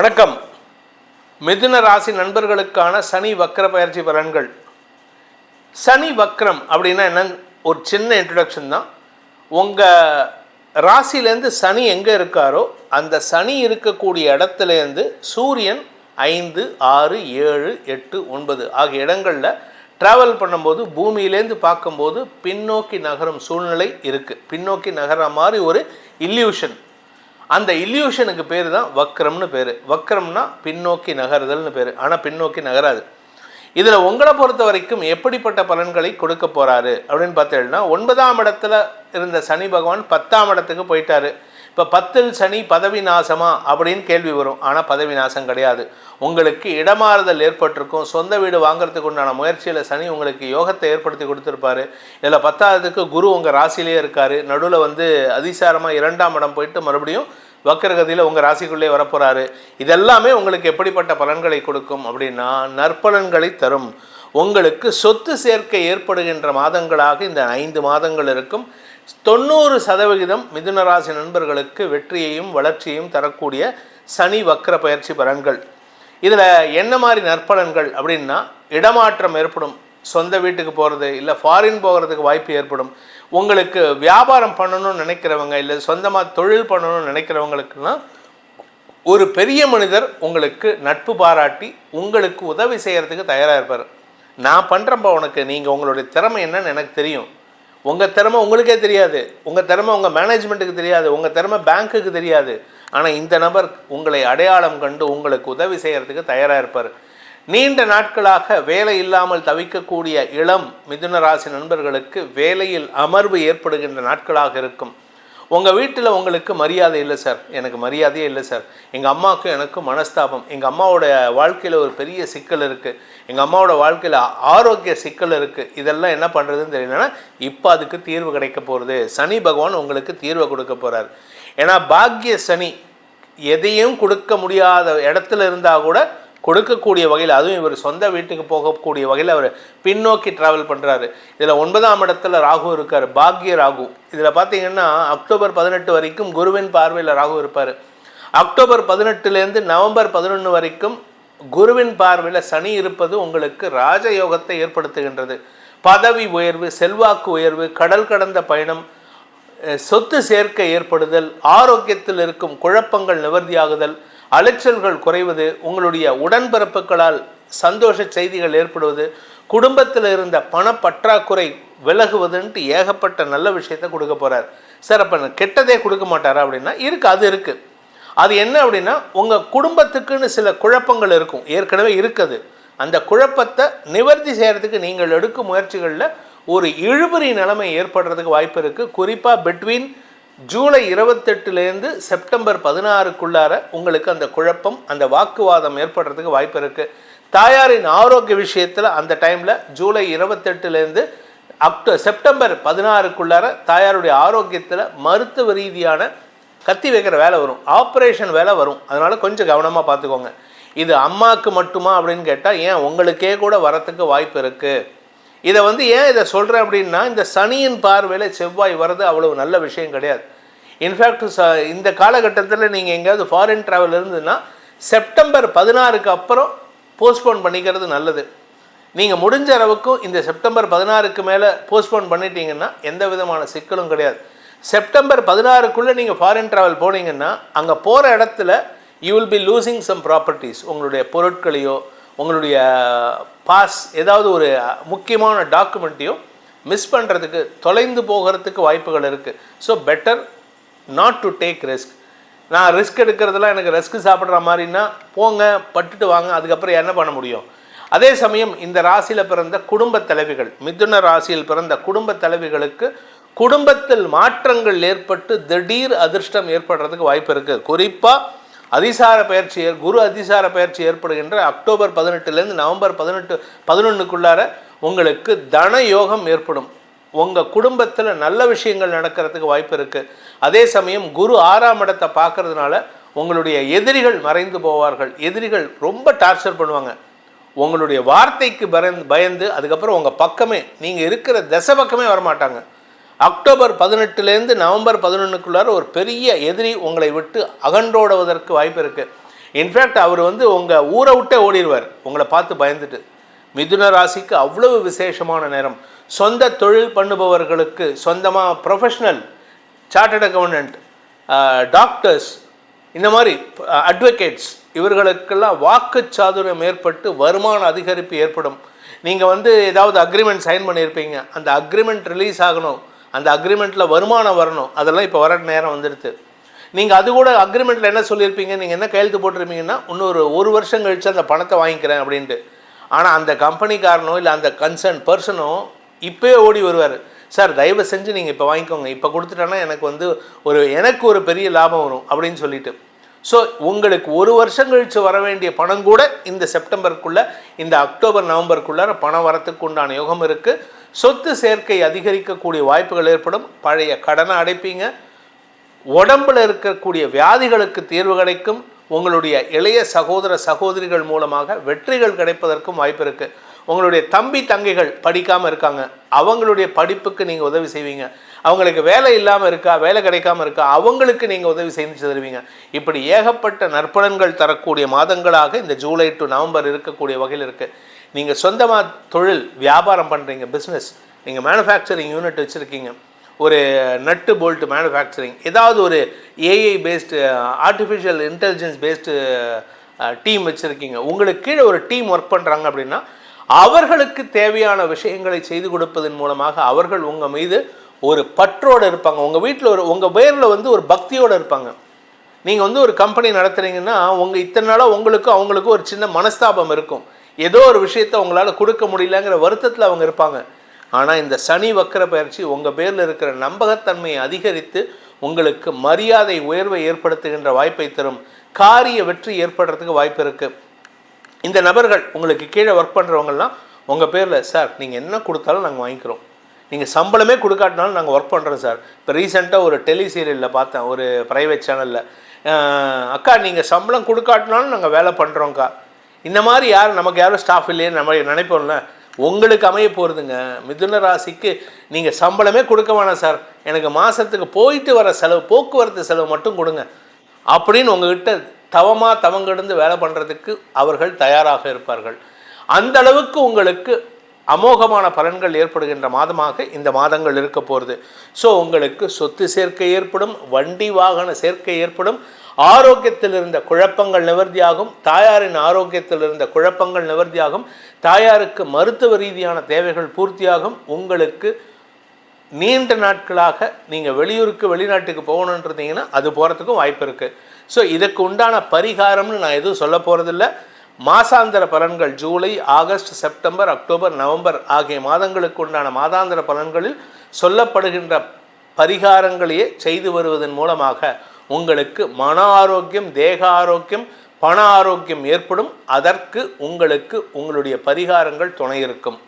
வணக்கம். மிதுன ராசி நண்பர்களுக்கான சனி வக்ர பயிற்சி பலன்கள். சனி வக்ரம் அப்படின்னா என்ன? ஒரு சின்ன இன்ட்ரடக்ஷன் தான். உங்கள் ராசியிலேருந்து சனி எங்கே இருக்காரோ அந்த சனி இருக்கக்கூடிய இடத்துலேருந்து சூரியன் ஐந்து ஆறு ஏழு எட்டு ஒன்பது ஆகிய இடங்களில் ட்ராவல் பண்ணும்போது பூமியிலேருந்து பார்க்கும்போது பின்னோக்கி நகரும் சூழ்நிலை இருக்குது பின்னோக்கி நகர மாதிரி ஒரு இல்யூஷன் அந்த இல்யூஷனுக்கு பேர் தான் வக்ரம்னு பேர். வக்ரம்னா பின்னோக்கி நகருதல்னு பேர். ஆனால் பின்னோக்கி நகராது. இதில் உங்களை பொறுத்த வரைக்கும் எப்படிப்பட்ட பலன்களை கொடுக்க போகிறாரு அப்படின்னு பார்த்தீங்கன்னா ஒன்பதாம் இடத்துல இருந்த சனி பகவான் பத்தாம் இடத்துக்கு போயிட்டாரு. இப்போ பத்தில் சனி பதவி நாசமா அப்படின்னு கேள்வி வரும். ஆனால் பதவி நாசம் கிடையாது. உங்களுக்கு இடமாறுதல் ஏற்பட்டிருக்கும். சொந்த வீடு வாங்குறதுக்கு உண்டான முயற்சியில் சனி உங்களுக்கு யோகத்தை ஏற்படுத்தி கொடுத்துருப்பாரு. இதில் பத்தாவதுக்கு குரு உங்கள் ராசிலேயே இருக்கார். நடுவில் வந்து அதிசாரமாக இரண்டாம் இடம் போயிட்டு மறுபடியும் வக்கரகதியில் உங்கள் ராசிக்குள்ளே வரப்போகிறாரு இதெல்லாமே உங்களுக்கு எப்படிப்பட்ட பலன்களை கொடுக்கும்? அப்படின்னா நற்பலன்களை தரும். உங்களுக்கு சொத்து சேர்க்கை ஏற்படுகின்ற மாதங்களாக இந்த ஐந்து மாதங்கள் இருக்கும். தொண்ணூறு சதவிகிதம் மிதுன ராசி நண்பர்களுக்கு வெற்றியையும் வளர்ச்சியையும் தரக்கூடிய சனி வக்கர பயிற்சி பலன்கள். இதில் என்ன மாதிரி நற்பலன்கள் அப்படின்னா இடமாற்றம் ஏற்படும். சொந்த வீட்டுக்கு போகிறது இல்லை ஃபாரின் போகிறதுக்கு வாய்ப்பு ஏற்படும். உங்களுக்கு வியாபாரம் பண்ணணும்னு நினைக்கிறவங்க இல்லை சொந்தமாக தொழில் பண்ணணும்னு நினைக்கிறவங்களுக்குலாம் ஒரு பெரிய மனிதர் உங்களுக்கு நட்பு பாராட்டி உங்களுக்கு உதவி செய்கிறதுக்கு தயாராக இருப்பார். நான் பண்ணுறப்ப உனக்கு நீங்கள் உங்களுடைய திறமை என்னன்னு எனக்கு தெரியும். உங்கள் திறமை உங்களுக்கே தெரியாது. உங்கள் திறமை உங்கள் மேனேஜ்மெண்ட்டுக்கு தெரியாது. உங்கள் திறமை பேங்க்குக்கு தெரியாது. ஆனால் இந்த நபர் உங்களை அடையாளம் கண்டு உங்களுக்கு உதவி செய்கிறதுக்கு தயாராக இருப்பார். நீண்ட நாட்களாக வேலை இல்லாமல் தவிக்கக்கூடிய இளம் மிதுன ராசி நண்பர்களுக்கு வேலையில் அமர்வு ஏற்படுகின்ற நாட்களாக இருக்கும். உங்கள் வீட்டில் உங்களுக்கு மரியாதை இல்லை சார் எனக்கு மரியாதையே இல்லை சார் எங்கள் அம்மாவுக்கும் எனக்கும் மனஸ்தாபம். எங்கள் அம்மாவோட வாழ்க்கையில் ஒரு பெரிய சிக்கல் இருக்குது எங்கள் அம்மாவோட வாழ்க்கையில் ஆரோக்கிய சிக்கல் இருக்குது இதெல்லாம் என்ன பண்ணுறதுன்னு தெரியலன்னா இப்போ அதுக்கு தீர்வு கிடைக்க போகிறது சனி பகவான் உங்களுக்கு தீர்வை கொடுக்க போகிறார் ஏன்னா பாக்கிய சனி எதையும் கொடுக்க முடியாத இடத்துல இருந்தால் கூட கொடுக்கக்கூடிய வகையில் அதுவும் இவர் சொந்த வீட்டுக்கு போகக்கூடிய வகையில் அவர் பின்னோக்கி ட்ராவல் பண்ணுறாரு இதில் ஒன்பதாம் இடத்துல ராகு இருக்கார். பாக்ய ராகு. இதில் பார்த்தீங்கன்னா அக்டோபர் பதினெட்டு வரைக்கும் குருவின் பார்வையில் ராகு இருப்பார். அக்டோபர் பதினெட்டுலேருந்து நவம்பர் பதினொன்று வரைக்கும் குருவின் பார்வையில் சனி இருப்பது உங்களுக்கு ராஜயோகத்தை ஏற்படுத்துகின்றது. பதவி உயர்வு செல்வாக்கு உயர்வு கடல் கடந்த பயணம் சொத்து சேர்க்கை ஏற்படுதல் ஆரோக்கியத்தில் இருக்கும் குழப்பங்கள் நிவர்த்தியாகுதல் அலைச்சல்கள் குறைவது உங்களுடைய உடன்பிறப்புகளால் சந்தோஷ செய்திகள் ஏற்படுவது குடும்பத்தில் இருந்த பணப்பற்றாக்குறை விலகுவதுன்ட்டு ஏகப்பட்ட நல்ல விஷயத்த கொடுக்க போகிறார் சார் அப்போ கெட்டதே கொடுக்க மாட்டாரா அப்படின்னா இருக்குது அது இருக்குது அது என்ன அப்படின்னா உங்கள் குடும்பத்துக்குன்னு சில குழப்பங்கள் இருக்கும். ஏற்கனவே இருக்குது. அந்த குழப்பத்தை நிவர்த்தி செய்கிறதுக்கு நீங்கள் எடுக்கும் முயற்சிகளில் ஒரு இழுபறி நிலைமை ஏற்படுறதுக்கு வாய்ப்பு இருக்குது குறிப்பாக பிட்வீன் ஜூலை இருபத்தெட்டுலேருந்து செப்டம்பர் பதினாறுக்குள்ளார உங்களுக்கு அந்த குழப்பம் அந்த வாக்குவாதம் ஏற்படுறதுக்கு வாய்ப்பு இருக்குது தாயாரின் ஆரோக்கிய விஷயத்தில் அந்த டைமில் ஜூலை இருபத்தெட்டுலேருந்து அக்டோ செப்டம்பர் பதினாறுக்குள்ளார தாயாருடைய ஆரோக்கியத்தில் மருத்துவ ரீதியான கத்தி வைக்கிற வேலை வரும். ஆப்ரேஷன் வேலை வரும். அதனால் கொஞ்சம் கவனமாக பார்த்துக்கோங்க. இது அம்மாவுக்கு மட்டுமா அப்படின்னு கேட்டால் ஏன் உங்களுக்கே கூட வரத்துக்கு வாய்ப்பு இருக்குது இதை வந்து ஏன் இதை சொல்கிறேன் அப்படின்னா இந்த சனியின் பார்வையில் செவ்வாய் வர்றது அவ்வளவு நல்ல விஷயம் கிடையாது. இன்ஃபேக்ட் ச இந்த காலகட்டத்தில் நீங்கள் எங்கேயாவது ஃபாரின் ட்ராவல் இருந்ததுன்னா செப்டம்பர் பதினாறுக்கு அப்புறம் போஸ்ட்போன் பண்ணிக்கிறது நல்லது. நீங்கள் முடிஞ்ச அளவுக்கும் இந்த செப்டம்பர் பதினாறுக்கு மேலே போஸ்ட்போன் பண்ணிட்டீங்கன்னா எந்த விதமான சிக்கலும் கிடையாது. செப்டம்பர் பதினாறுக்குள்ளே நீங்கள் ஃபாரின் ட்ராவல் போனீங்கன்னா அங்கே போகிற இடத்துல you will be losing some properties உங்களுடைய பொருட்களையோ உங்களுடைய பாஸ் ஏதாவது ஒரு முக்கியமான டாக்குமெண்ட்டையும் மிஸ் பண்ணுறதுக்கு தொலைந்து போகிறதுக்கு வாய்ப்புகள் இருக்குது so better not to take risk நான் ரிஸ்க் எடுக்கிறதுலாம் எனக்கு ரிஸ்க் சாப்பிட்ற மாதிரின்னா போங்க பட்டுட்டு வாங்க அதுக்கப்புறம் என்ன பண்ண முடியும்? அதே சமயம் இந்த ராசியில் பிறந்த குடும்ப தலைவிகள் மிதுன ராசியில் பிறந்த குடும்ப தலைவிகளுக்கு குடும்பத்தில் மாற்றங்கள் ஏற்பட்டு திடீர் அதிர்ஷ்டம் ஏற்படுறதுக்கு வாய்ப்பு இருக்குது குறிப்பாக அதிசார பயிற்சி ஏற்- குரு அதிசார பயிற்சி ஏற்படுகின்ற அக்டோபர் பதினெட்டுலேருந்து நவம்பர் பதினெட்டு பதினொன்றுக்குள்ளார உங்களுக்கு தன யோகம் ஏற்படும். உங்கள் குடும்பத்தில் நல்ல விஷயங்கள் நடக்கிறதுக்கு வாய்ப்பு இருக்குது அதே சமயம் குரு ஆறாம் இடத்தை பார்க்கறதுனால உங்களுடைய எதிரிகள் மறைந்து போவார்கள். எதிரிகள் ரொம்ப டார்ச்சர் பண்ணுவாங்க. உங்களுடைய வார்த்தைக்கு பயந்து பயந்து அதுக்கப்புறம் உங்கள் பக்கமே நீங்கள் இருக்கிற திசை பக்கமே வரமாட்டாங்க. அக்டோபர் பதினெட்டுலேருந்து நவம்பர் பதினொன்றுக்குள்ளார ஒரு பெரிய எதிரி உங்களை விட்டு அகன்றோடுவதற்கு வாய்ப்பு இருக்குது இன்ஃபேக்ட் அவர் வந்து உங்கள் ஊரை விட்டே ஓடிடுவார் உங்களை பார்த்து பயந்துட்டு. மிதுன ராசிக்கு அவ்வளவு விசேஷமான நேரம். சொந்த தொழில் பண்ணுபவர்களுக்கு சொந்தமாக ப்ரொஃபஷ்னல் சார்ட்டட் அக்கௌண்டன்ட் டாக்டர்ஸ் இந்த மாதிரி அட்வொகேட்ஸ் இவர்களுக்கெல்லாம் வாக்கு சாதுரியம் ஏற்பட்டு வருமான அதிகரிப்பு ஏற்படும். நீங்கள் வந்து ஏதாவது அக்ரிமெண்ட் சைன் பண்ணியிருப்பீங்க. அந்த அக்ரிமெண்ட் ரிலீஸ் ஆகணும். அந்த அக்ரிமெண்ட்டில் வருமானம் வரணும். அதெல்லாம் இப்போ வர நேரம் வந்துடுது நீங்கள் அது கூட அக்ரிமெண்ட்டில் என்ன சொல்லியிருப்பீங்க? நீங்கள் என்ன கையெழுத்து போட்டிருப்பீங்கன்னா இன்னொரு ஒரு வருஷம் கழித்து அந்த பணத்தை வாங்கிக்கிறேன் அப்படின்ட்டு. ஆனால் அந்த கம்பெனிக்காரனோ இல்லை அந்த கன்சர்ன் பர்சனோ இப்போயே ஓடி வருவார். சார் தயவு செஞ்சு நீங்கள் இப்போ வாங்கிக்கோங்க. இப்போ கொடுத்துட்டோன்னா எனக்கு வந்து ஒரு எனக்கு ஒரு பெரிய லாபம் வரும் அப்படின்னு சொல்லிட்டு. ஸோ உங்களுக்கு ஒரு வருஷம் கழித்து வர வேண்டிய பணம் கூட இந்த செப்டம்பருக்குள்ளே இந்த அக்டோபர் நவம்பருக்குள்ளார பணம் வரத்துக்கு உண்டான யோகம் இருக்குது சொத்து சேர்க்கை அதிகரிக்கக்கூடிய வாய்ப்புகள் ஏற்படும். பழைய கடனை அடைப்பீங்க. உடம்புல இருக்கக்கூடிய வியாதிகளுக்கு தீர்வு கிடைக்கும். உங்களுடைய இளைய சகோதர சகோதரிகள் மூலமாக வெற்றிகள் கிடைப்பதற்கும் வாய்ப்பு இருக்குது உங்களுடைய தம்பி தங்கைகள் படிக்காமல் இருக்காங்க. அவங்களுடைய படிப்புக்கு நீங்கள் உதவி செய்வீங்க. அவங்களுக்கு வேலை இல்லாமல் இருக்கா வேலை கிடைக்காம இருக்கா அவங்களுக்கு நீங்கள் உதவி செய்து தருவீங்க. இப்படி ஏகப்பட்ட நற்பலன்கள் தரக்கூடிய மாதங்களாக இந்த ஜூலை டு நவம்பர் இருக்கக்கூடிய வகையில் இருக்குது நீங்கள் சொந்தமாக தொழில் வியாபாரம் பண்ணுறீங்க பிஸ்னஸ் நீங்கள் மேனுஃபேக்சரிங் யூனிட் வச்சுருக்கீங்க. ஒரு நட்டு போல்ட் மேனுஃபேக்சரிங் ஏதாவது ஒரு AI based artificial intelligence based team வச்சுருக்கீங்க. உங்களுக்கு கீழே ஒரு டீம் ஒர்க் பண்ணுறாங்க அப்படின்னா அவர்களுக்கு தேவையான விஷயங்களை செய்து கொடுப்பதன் மூலமாக அவர்கள் உங்கள் மீது ஒரு பற்றோடு இருப்பாங்க. உங்கள் வீட்டில் ஒரு உங்கள் பேரில் வந்து ஒரு பக்தியோடு இருப்பாங்க. நீங்கள் வந்து ஒரு கம்பெனி நடத்துகிறீங்கன்னா உங்கள் இத்தனை நாளாக உங்களுக்கும் அவங்களுக்கும் ஒரு சின்ன மனஸ்தாபம் இருக்கும். ஏதோ ஒரு விஷயத்தை உங்களால் கொடுக்க முடியலங்கிற வருத்தத்தில் அவங்க இருப்பாங்க. ஆனால் இந்த சனி வக்கர பயிற்சி உங்கள் பேரில் இருக்கிற நம்பகத்தன்மையை அதிகரித்து உங்களுக்கு மரியாதை உயர்வை ஏற்படுத்துகின்ற வாய்ப்பை தரும். காரிய வெற்றி ஏற்படுறதுக்கு வாய்ப்பு இருக்குது இந்த நபர்கள் உங்களுக்கு கீழே ஒர்க் பண்ணுறவங்கலாம் உங்கள் பேரில் சார் நீங்கள் என்ன கொடுத்தாலும் நாங்கள் வாங்கிக்கிறோம். நீங்கள் சம்பளமே கொடுக்காட்டினாலும் நாங்கள் ஒர்க் பண்ணுறோம் சார் இப்போ ரீசெண்டாக ஒரு டெலி சீரியலில் பார்த்தேன் ஒரு ப்ரைவேட் சேனலில் அக்கா நீங்கள் சம்பளம் கொடுக்காட்டினாலும் நாங்கள் வேலை பண்ணுறோங்க்கா இந்த மாதிரி யார் நமக்கு யாரும் ஸ்டாஃப் இல்லையே நம்ம நினைப்போம்ல. உங்களுக்கு அமைய போகிறதுங்க மிதுன ராசிக்கு நீங்கள் சம்பளமே கொடுக்க வேணாம் சார் எனக்கு மாதத்துக்கு போயிட்டு வர செலவு போக்குவரத்து செலவு மட்டும் கொடுங்க. அப்படின்னு உங்கள்கிட்ட தவமாக தவங்கிடந்து வேலை பண்ணுறதுக்கு அவர்கள் தயாராக இருப்பார்கள். அந்த அளவுக்கு உங்களுக்கு அமோகமான பலன்கள் ஏற்படுகின்ற மாதமாக இந்த மாதங்கள் இருக்க போகிறது ஸோ உங்களுக்கு சொத்து சேர்க்கை ஏற்படும் வண்டி வாகன சேர்க்கை ஏற்படும் ஆரோக்கியத்தில் இருந்த குழப்பங்கள் நிவர்த்தியாகும் தாயாரின் ஆரோக்கியத்தில் இருந்த குழப்பங்கள் நிவர்த்தியாகும் தாயாருக்கு மருத்துவ ரீதியான தேவைகள் பூர்த்தியாகும் உங்களுக்கு நீண்ட நாட்களாக நீங்கள் வெளியூருக்கு வெளிநாட்டுக்கு போகணுன்றதீங்கன்னா அது போகிறதுக்கும் வாய்ப்பு இருக்குது ஸோ இதுக்கு உண்டான பரிகாரம்னு நான் எதுவும் சொல்ல போகிறதில்ல மாசாந்திர பலன்கள் July August September October November ஆகிய மாதங்களுக்கு உண்டான மாதாந்திர பலன்களில் சொல்லப்படுகின்ற பரிகாரங்களையே செய்து வருவதன் மூலமாக உங்களுக்கு மன ஆரோக்கியம் தேக ஆரோக்கியம் பண ஆரோக்கியம் ஏற்படும். அதற்கு உங்களுக்கு உங்களுடைய பரிகாரங்கள் துணை இருக்கும்.